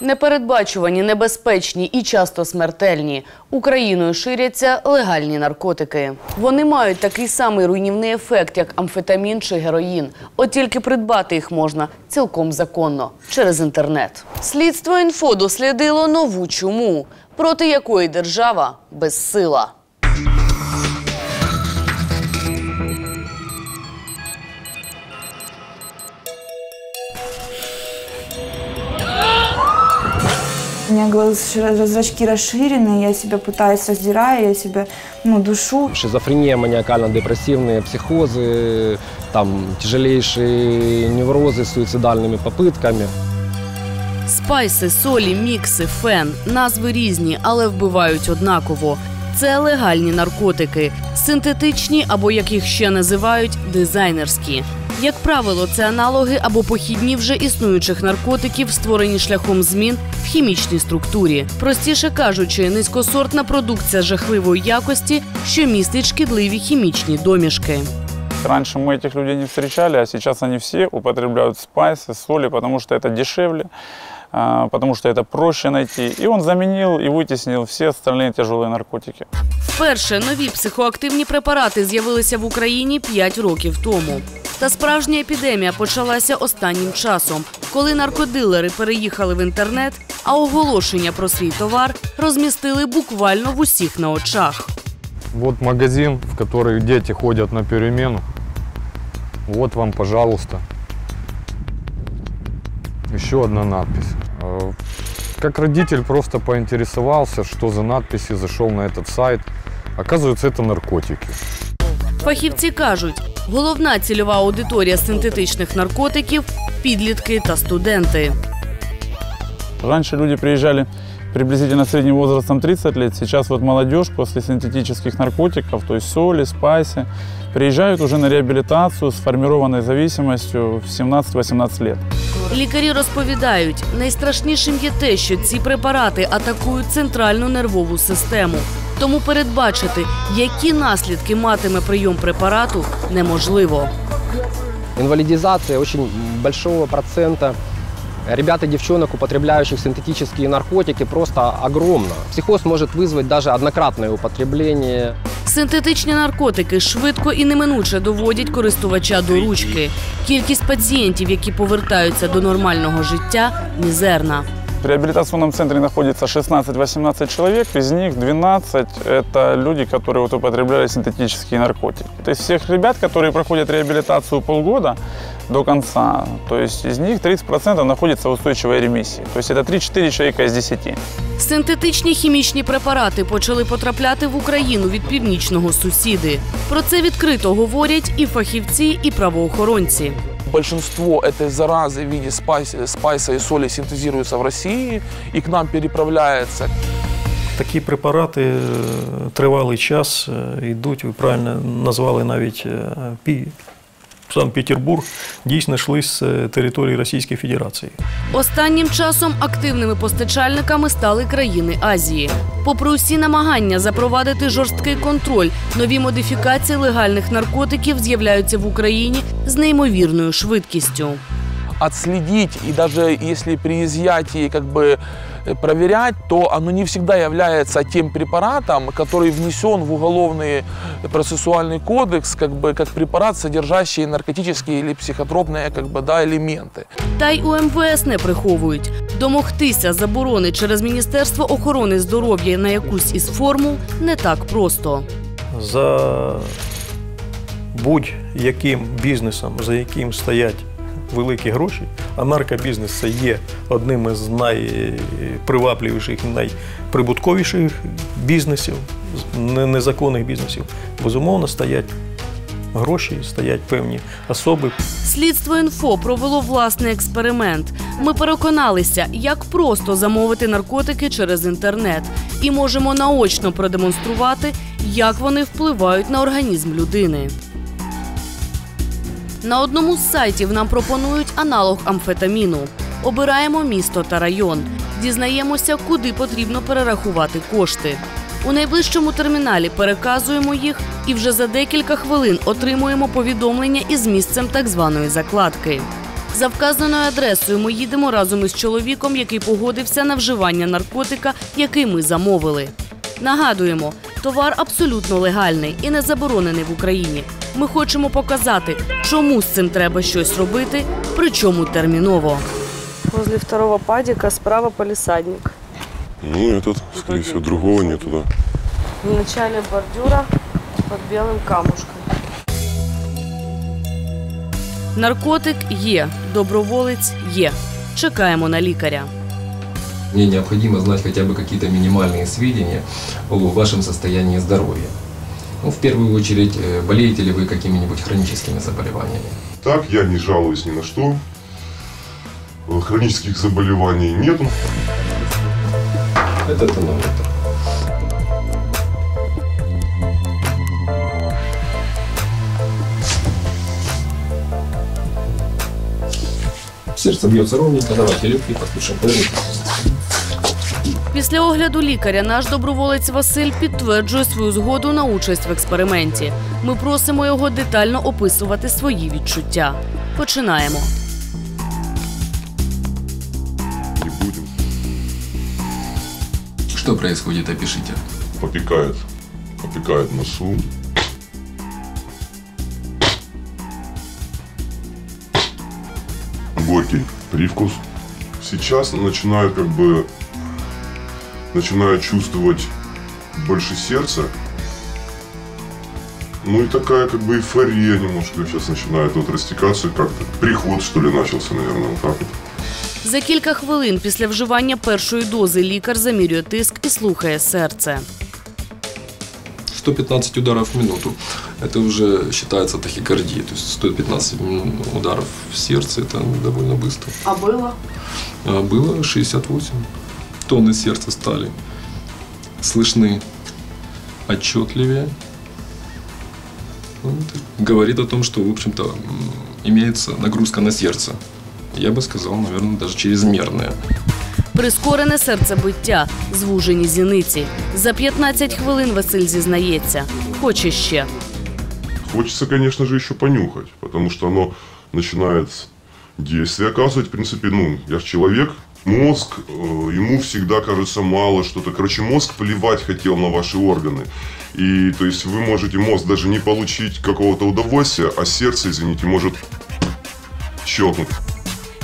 Непередбачувані, небезпечні і часто смертельні. Україною ширяться легальні наркотики. Вони мають такий самий руйнівний ефект, як амфетамін чи героїн. От тільки придбати їх можна цілком законно через інтернет. Слідство інфо дослідило нову чуму, проти якої держава безсила. У меня глаз, зрачки расширены, я себя пытаюсь раздираю, я себя ну, душу. Шизофрения, маниакально-депрессивные психозы, там тяжелейшие неврозы с суицидальными попытками. Спайси, солі, мікси, фен назви різні, але вбивають однаково. Це легальні наркотики, синтетичні або як їх ще називають дизайнерські. Як правило, це аналоги або похідні вже існуючих наркотиків, створені шляхом змін в хімічній структурі. Простіше кажучи, низькосортна продукція жахливої якості, що містить шкідливі хімічні домішки. Раньше мы этих людей не встречали, а сейчас они все употребляют спайсы, соли, потому что это дешевле, а, потому что это проще найти. И он заменил и вытеснил все остальные тяжелые наркотики. Вперше нові психоактивні препарати з'явилися в Україні 5 років тому. Та справжня епідемія почалася останнім часом, коли наркодилери переїхали в інтернет, а оголошення про свій товар розмістили буквально в усіх на очах. Вот магазин, в который дети ходят на перемену. Вот вам, пожалуйста. Еще одна надпись. Э, Как родитель просто поинтересовался, что за надписи, зашел на этот сайт. Оказывается, это наркотики. Фахівці кажуть, головна цільова аудиторія синтетичних наркотиків підлітки та студенти. Раньше люди приезжали приблизительно средним возрастом 30 лет. Сейчас вот молодежь после синтетических наркотиков, то есть соли, спайси, приезжают уже на реабилитацию с формированной зависимостью в 17-18 лет. Лікарі розповідають, найстрашнішим є те, що ці препарати атакують центральну нервову систему. Тому передбачити, які наслідки матиме прийом препарату, неможливо. Инвалидизация очень большого процента ребят и девчонок, употребляющих синтетические наркотики, просто огромна. Психоз может вызвать даже однократное употребление. Синтетичні наркотики швидко і неминуче доводять користувача до ручки. Кількість пацієнтів, які повертаються до нормального життя, мізерна. В реабилитационном центре находится 16-18 человек, из них 12 – это люди, которые вот употребляли синтетические наркотики. То есть всех ребят, которые проходят реабилитацию полгода до конца, то есть из них 30% находится в устойчивой ремиссии. То есть это 3-4 человека из 10. Синтетичні хімічні препарати почали потрапляти в Україну від північного сусіди. Про це відкрито говорять і фахівці, і правоохоронці. Большинство этой заразы в виде спайса, спайса и соли синтезируется в России и к нам переправляется. Такі препарати е, тривалий час йдуть, ви правильно назвали навіть е, Пі- Санкт-Петербург, дійсно йшли з е, території Російської Федерації. Останнім часом активними постачальниками стали країни Азії. Попри усі намагання запровадити жорсткий контроль, нові модифікації легальних наркотиків з'являються в Україні з неймовірною швидкістю. Отследить и даже если при изъятии как бы э, проверять, то оно не всегда является тем препаратом, который внесен в уголовный процессуальный кодекс, как бы как препарат, содержащий наркотические или психотропные как бы, да, элементы. Та й у МВС не приховують. Домогтися заборони через Міністерство охорони здоров'я на якусь із формул не так просто. За будь-яким бізнесом, за яким стоять великі гроші, а наркобізнес це є одним із найпривабливіших, найприбутковіших бізнесів, незаконних бізнесів. Безумовно, стоять гроші, стоять певні особи, Слідство інфо провело власний експеримент. Ми переконалися, як просто замовити наркотики через інтернет, і можемо наочно продемонструвати, як вони впливають на організм людини. На одному з сайтів нам пропонують аналог амфетаміну. Обираємо місто та район. Дізнаємося, куди потрібно перерахувати кошти. У найближчому терміналі переказуємо їх і вже за декілька хвилин отримуємо повідомлення із місцем так званої закладки. За вказаною адресою ми їдемо разом із чоловіком, який погодився на вживання наркотика, який ми замовили. Нагадуємо, товар абсолютно легальний і не заборонений в Україні. Ми хочемо показати, чому з цим треба щось робити, причому терміново. Возле второго падіка справа полісадник. Ну, этот, скорее всего, другого нету, да. В начале бордюра под белым камушком. Наркотик є, доброволець є. Чекаємо на лікаря. Мне необходимо знать хотя бы какие-то минимальные сведения о вашем состоянии здоровья. Ну, в первую очередь, э, болеете ли вы какими-нибудь хроническими заболеваниями? Так, я не жалуюсь ни на что. Хронических заболеваний нету. Это тонометр. Сердце бьется ровненько. Давайте легкие послушаем. Повернитесь. Після огляду лікаря наш доброволець Василь підтверджує свою згоду на участь в експерименті. Ми просимо його детально описувати свої відчуття. Починаємо. Что происходит? Опишите. Попекает. Попекает носу. Горький привкус. Сейчас начинаю как бы начинаю чувствовать больше сердца. Ну и такая как бы эйфория немножко сейчас начинает вот растекаться как-то. Приход что ли начался, наверное, вот так вот. За кілька хвилин після вживання першої дози лікар замірює тиск і слухає серце. 115 ударов в минуту. Это уже считается тахикардией. То есть 115 мин- ударов в сердце это довольно быстро. А було? А было 68. Тоны сердца стали слышны отчетливее. Ну, это говорит о том, что, в общем-то, м, имеется нагрузка на сердце. Я бы сказал, наверное, даже чрезмерная. Прискорене серцебиття, звужені зіниці. За 15 хвилин Василь зізнається. Хоче ще. Хочется, конечно же, еще понюхать, потому что оно начинает действие оказывать. В принципе, ну, я же человек, мозг, э, ему всегда кажется мало что-то. Короче, мозг плевать хотел на ваши органы. И, то есть, вы можете, мозг даже не получить какого-то удовольствия, а сердце, извините, может щелкнуть.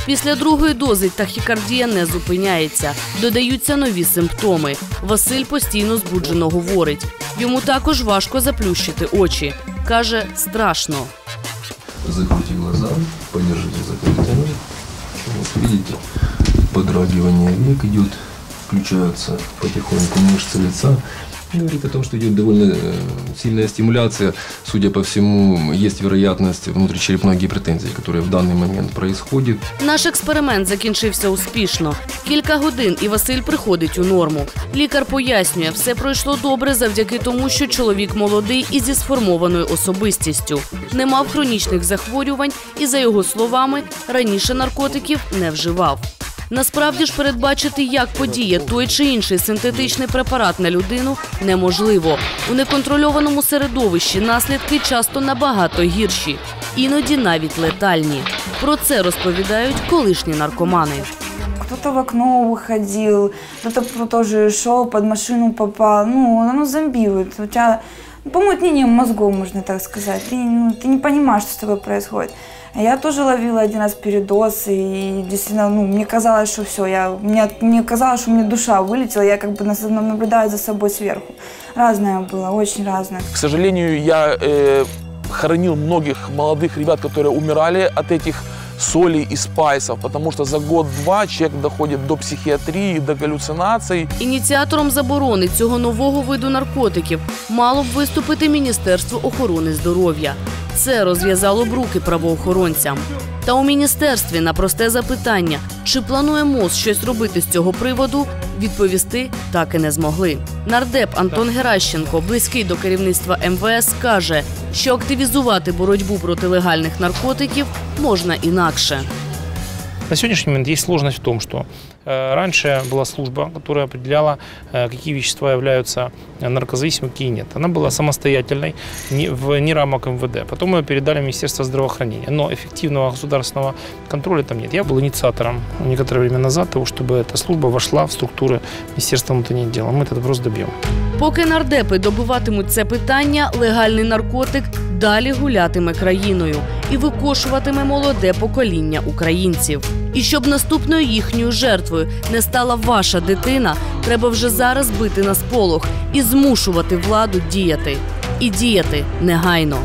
Після другої дози тахікардія не зупиняється. Додаються нові симптоми. Василь постійно збуджено говорить. Йому також важко заплющити очі. Каже, страшно. Закройте глаза, подержите закрытыми. Вот видите, подрагивание век идет, включаются потихоньку мышцы лица. Говорит о том, что идет довольно э, сильная стимуляция. Судя по всему, есть вероятность внутричерепной гипертензии, которая в данный момент происходит. Наш експеримент закінчився успішно. Кілька годин і Василь приходить у норму. Лікар пояснює, все пройшло добре завдяки тому, що чоловік молодий і зі сформованою особистістю. Не мав хронічних захворювань і, за його словами, раніше наркотиків не вживав. Насправді ж передбачити, як подіє той чи інший синтетичний препарат на людину, неможливо. У неконтрольованому середовищі наслідки часто набагато гірші, іноді навіть летальні. Про це розповідають колишні наркомани. Кто-то в окно выходил, кто-то тоже шел, под машину попал. Ну, оно зомбирует. У тебя ну, помутнение мозгов, можно так сказать. Ты, ну, ты не понимаешь, что с тобой происходит. Я тоже ловила один раз передоз, и действительно, ну, мне казалось, что все, я, мне, мне казалось, что у меня душа вылетела, я как бы наблюдаю за собой сверху. Разное было, очень разное. К сожалению, я э, хоронил многих молодых ребят, которые умирали от этих солей и спайсов, потому что за год-два человек доходит до психиатрии, до галлюцинаций. Ініціатором заборони цього нового виду наркотиків мало б виступити Міністерство охорони здоров'я. Це розв'язало б руки правоохоронцям. Та у міністерстві на просте запитання, чи планує МОЗ щось робити з цього приводу, відповісти так і не змогли. Нардеп Антон Геращенко, близький до керівництва МВС, каже, що активізувати боротьбу проти легальних наркотиків можна інакше. На сьогоднішній момент є сложность в тому, Э, Раньше была служба, которая определяла, э, какие вещества являются наркозависимыми, какие нет. Она была самостоятельной, не- вне рамок МВД. Потом ее передали Министерство здравоохранения. Но эффективного государственного контроля там нет. Я был инициатором некоторое время назад того, чтобы эта служба вошла в структуры Министерства внутренних дел. Мы этот вопрос добьем. Поки нардепи добиватимуть це питання, легальний наркотик далі гулятиме країною і викошуватиме молоде покоління українців. І щоб наступною їхньою жертвою не стала ваша дитина, треба вже зараз бити на сполох і змушувати владу діяти. І діяти негайно.